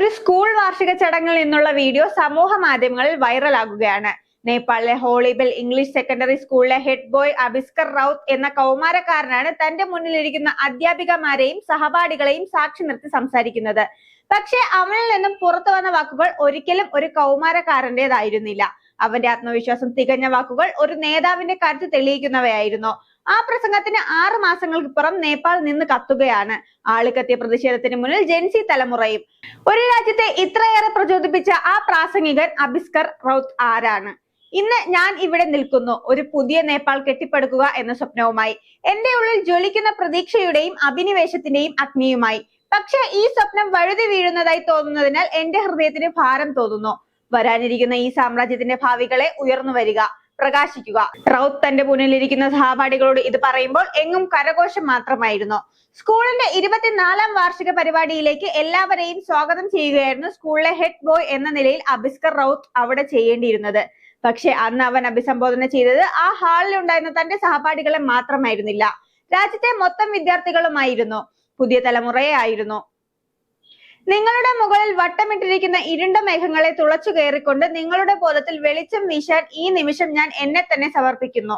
ഒരു സ്കൂൾ വാർഷിക ചടങ്ങിൽ നിന്നുള്ള വീഡിയോ സമൂഹ മാധ്യമങ്ങളിൽ വൈറലാകുകയാണ് നേപ്പാളിലെ ഹോളിബെൽ ഇംഗ്ലീഷ് സെക്കൻഡറി സ്കൂളിലെ ഹെഡ് ബോയ് അബിസ്കർ റൌത്ത് എന്ന കൗമാരക്കാരനാണ് തന്റെ മുന്നിലിരിക്കുന്ന അധ്യാപികമാരെയും സഹപാഠികളെയും സാക്ഷി നിർത്തി സംസാരിക്കുന്നത്. പക്ഷേ അവനിൽ നിന്നും പുറത്തു വന്ന വാക്കുകൾ ഒരിക്കലും ഒരു കൗമാരക്കാരന്റേതായിരുന്നില്ല. അവന്റെ ആത്മവിശ്വാസം തികഞ്ഞ വാക്കുകൾ ഒരു നേതാവിന്റെ കരുത്ത് തെളിയിക്കുന്നവയായിരുന്നു. ആ പ്രസംഗത്തിന് ആറ് മാസങ്ങൾക്കിപ്പുറം നേപ്പാൾ നിന്ന് കത്തുകയാണ്. ആളിക്കത്തിയ പ്രതിഷേധത്തിന് മുന്നിൽ ജെൻസി തലമുറയും. ഒരു രാജ്യത്തെ ഇത്രയേറെ പ്രചോദിപ്പിച്ച ആ പ്രാസംഗികൻ അബിസ്കർ റൌത്ത് ആരാണ്? ഇന്ന് ഞാൻ ഇവിടെ നിൽക്കുന്നു. ഒരു പുതിയ നേപ്പാൾ കെട്ടിപ്പടുക്കുക എന്ന സ്വപ്നവുമായി. എന്റെ ഉള്ളിൽ ജ്വലിക്കുന്ന പ്രതീക്ഷയുടെയും അഭിനിവേശത്തിന്റെയും അഗ്നിയുമായി പക്ഷെ ഈ സ്വപ്നം വഴുതി വീഴുന്നതായി തോന്നുന്നതിനാൽ എന്റെ ഹൃദയത്തിന് ഭാരം തോന്നുന്നു. വരാനിരിക്കുന്ന ഈ സാമ്രാജ്യത്തിന്റെ ഭാവികളെ ഉയർന്നു വരിക. പ്രകാശിക്കുക. റൌത്ത് തന്റെ മുന്നിലിരിക്കുന്ന സഹപാഠികളോട് ഇത് പറയുമ്പോൾ എങ്ങും കരഘോഷം മാത്രമായിരുന്നു. സ്കൂളിന്റെ ഇരുപത്തിനാലാം വാർഷിക പരിപാടിയിലേക്ക് എല്ലാവരെയും സ്വാഗതം ചെയ്യുകയായിരുന്നു സ്കൂളിലെ ഹെഡ് ബോയ് എന്ന നിലയിൽ അബിസ്കർ റൌത്ത് അവിടെ ചെയ്യേണ്ടിയിരുന്നത്. പക്ഷെ അന്ന് അവൻ അഭിസംബോധന ചെയ്തത് ആ ഹാളിൽ ഉണ്ടായിരുന്ന തന്റെ സഹപാഠികളെ മാത്രമായിരുന്നില്ല. രാജ്യത്തെ മൊത്തം വിദ്യാർത്ഥികളുമായിരുന്നു. പുതിയ തലമുറയെ ആയിരുന്നു. നിങ്ങളുടെ മുകളിൽ വട്ടമിട്ടിരിക്കുന്ന ഇരുണ്ട മേഘങ്ങളെ തുളച്ചു കയറിക്കൊണ്ട് നിങ്ങളുടെ ബോധത്തിൽ വെളിച്ചം വീശാൻ ഈ നിമിഷം ഞാൻ എന്നെ തന്നെ സമർപ്പിക്കുന്നു.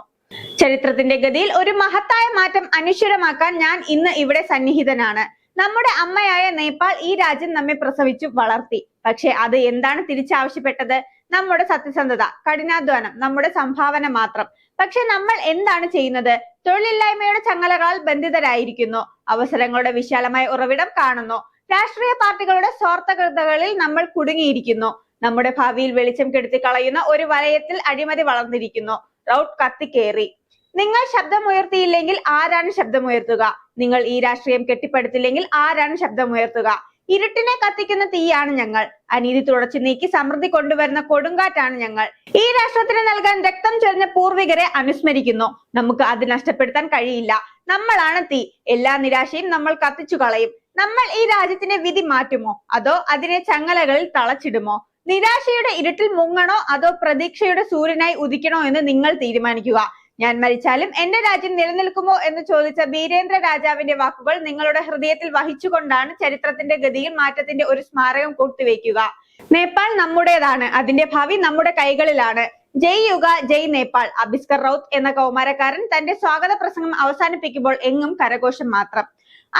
ചരിത്രത്തിന്റെ ഗതിയിൽ ഒരു മഹത്തായ മാറ്റം അനുശ്വരമാക്കാൻ ഞാൻ ഇന്ന് ഇവിടെ സന്നിഹിതനാണ്. നമ്മുടെ അമ്മയായ നേപ്പാൾ ഈ രാജ്യം നമ്മെ പ്രസവിച്ചു വളർത്തി. പക്ഷെ അത് എന്താണ് തിരിച്ചാവശ്യപ്പെട്ടത്? നമ്മുടെ സത്യസന്ധത കഠിനാധ്വാനം നമ്മുടെ സംഭാവന മാത്രം. പക്ഷെ നമ്മൾ എന്താണ് ചെയ്യുന്നത്? തൊഴിലില്ലായ്മയുടെ ചങ്ങലകളാൽ ബന്ധിതരായിരിക്കുന്നു. അവസരങ്ങളുടെ വിശാലമായ ഉറവിടം കാണുന്നു. രാഷ്ട്രീയ പാർട്ടികളുടെ സ്വാർത്ഥകൃതകളിൽ നമ്മൾ കുടുങ്ങിയിരിക്കുന്നു. നമ്മുടെ ഭാവിയിൽ വെളിച്ചം കെടുത്തി കളയുന്ന ഒരു വലയത്തിൽ അഴിമതി വളർന്നിരിക്കുന്നു. റൗട്ട് കത്തിക്കേറി നിങ്ങൾ ശബ്ദമുയർത്തിയില്ലെങ്കിൽ ആരാണ് ശബ്ദമുയർത്തുക? നിങ്ങൾ ഈ രാഷ്ട്രീയം കെട്ടിപ്പടുത്തില്ലെങ്കിൽ ആരാണ് ശബ്ദമുയർത്തുക? ഇരുട്ടിനെ കത്തിക്കുന്ന തീയാണ് ഞങ്ങൾ. അനീതി തുടച്ചു നീക്കി സമൃദ്ധി കൊണ്ടുവരുന്ന കൊടുങ്കാറ്റാണ് ഞങ്ങൾ. ഈ രാഷ്ട്രത്തിന് നൽകാൻ രക്തം ചൊരിഞ്ഞ പൂർവികരെ അനുസ്മരിക്കുന്നു. നമുക്ക് അത് നഷ്ടപ്പെടുത്താൻ കഴിയില്ല. നമ്മളാണ് തീ. എല്ലാ നിരാശയും നമ്മൾ കത്തിച്ചു കളയും. നമ്മൾ ഈ രാജ്യത്തിന്റെ വിധി മാറ്റുമോ? അതോ അതിനെ ചങ്ങലകളിൽ തളച്ചിടുമോ? നിരാശയുടെ ഇരുട്ടിൽ മുങ്ങണോ? അതോ പ്രതീക്ഷയുടെ സൂര്യനായി ഉദിക്കണോ എന്ന് നിങ്ങൾ തീരുമാനിക്കുക. ഞാൻ മരിച്ചാലും എന്റെ രാജ്യം നിലനിൽക്കുമോ എന്ന് ചോദിച്ച ബീരേന്ദ്ര രാജാവിന്റെ വാക്കുകൾ നിങ്ങളുടെ ഹൃദയത്തിൽ വഹിച്ചുകൊണ്ടാണ് ചരിത്രത്തിന്റെ ഗതിയിൽ മാറ്റത്തിന്റെ ഒരു സ്മാരകം കൂട്ടിവെക്കുക നേപ്പാൾ നമ്മുടേതാണ്. അതിന്റെ ഭാവി നമ്മുടെ കൈകളിലാണ്. ജയ് യുഗ ജയ് നേപ്പാൾ. അബിസ്കർ റൌത്ത് എന്ന കൗമാരക്കാരൻ തന്റെ സ്വാഗത പ്രസംഗം അവസാനിപ്പിക്കുമ്പോൾ എങ്ങും കരഘോഷം മാത്രം.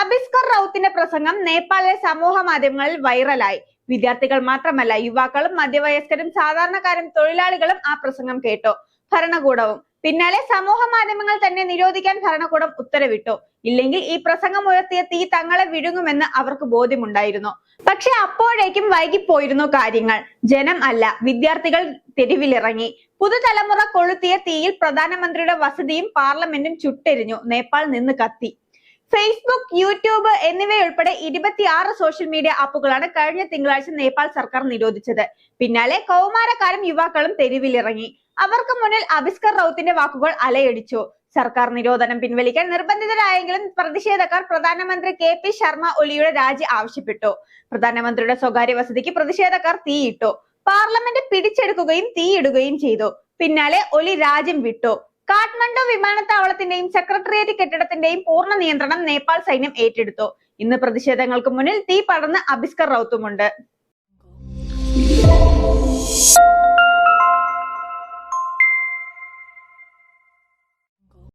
അബിസ്കർ റൌത്തിന്റെ പ്രസംഗം നേപ്പാളിലെ സമൂഹ മാധ്യമങ്ങളിൽ വൈറലായി. വിദ്യാർത്ഥികൾ മാത്രമല്ല യുവാക്കളും മധ്യവയസ്കരും സാധാരണക്കാരും തൊഴിലാളികളും ആ പ്രസംഗം കേട്ടു. ഭരണകൂടവും. പിന്നാലെ സമൂഹ മാധ്യമങ്ങൾ തന്നെ നിരോധിക്കാൻ ഭരണകൂടം ഉത്തരവിട്ടു. ഇല്ലെങ്കിൽ ഈ പ്രസംഗം ഉയർത്തിയ തീ തങ്ങളെ വിഴുങ്ങുമെന്ന് അവർക്ക് ബോധ്യമുണ്ടായിരുന്നു. പക്ഷെ അപ്പോഴേക്കും വൈകിപ്പോയിരുന്നു കാര്യങ്ങൾ. ജനം അല്ല വിദ്യാർത്ഥികൾ തെരുവിലിറങ്ങി. പുതുതലമുറ കൊളുത്തിയ തീയിൽ പ്രധാനമന്ത്രിയുടെ വസതിയും പാർലമെന്റും ചുട്ടെരിഞ്ഞു. നേപ്പാൾ നിന്ന് കത്തി. ഫേസ്ബുക്ക് യൂട്യൂബ് എന്നിവയുൾപ്പെടെ ഇരുപത്തിയാറ് സോഷ്യൽ മീഡിയ ആപ്പുകളാണ് കഴിഞ്ഞ തിങ്കളാഴ്ച നേപ്പാൾ സർക്കാർ നിരോധിച്ചത്. പിന്നാലെ കൗമാരക്കാരും യുവാക്കളും തെരുവിലിറങ്ങി. അവർക്ക് മുന്നിൽ അബിസ്കർ റൌത്തിന്റെ വാക്കുകൾ അലയടിച്ചു. സർക്കാർ നിരോധനം പിൻവലിക്കാൻ നിർബന്ധിതരായെങ്കിലും പ്രതിഷേധക്കാർ പ്രധാനമന്ത്രി കെ പി ശർമ്മ ഒലിയുടെ രാജി ആവശ്യപ്പെട്ടു. പ്രധാനമന്ത്രിയുടെ സ്വകാര്യ വസതിക്ക് പ്രതിഷേധക്കാർ തീയിട്ടു. പാർലമെന്റ് പിടിച്ചെടുക്കുകയും തീയിടുകയും ചെയ്തു. പിന്നാലെ ഒലി രാജ്യം വിട്ടു. കാഠ്മണ്ഡു വിമാനത്താവളത്തിന്റെയും സെക്രട്ടേറിയറ്റ് കെട്ടിടത്തിന്റെയും പൂർണ നിയന്ത്രണം നേപ്പാൾ സൈന്യം ഏറ്റെടുത്തു. ഇന്ന് പ്രതിഷേധങ്ങൾക്ക് മുന്നിൽ തീ പടർന്ന് അബിസ്കർ റൌത്തുമുണ്ട്.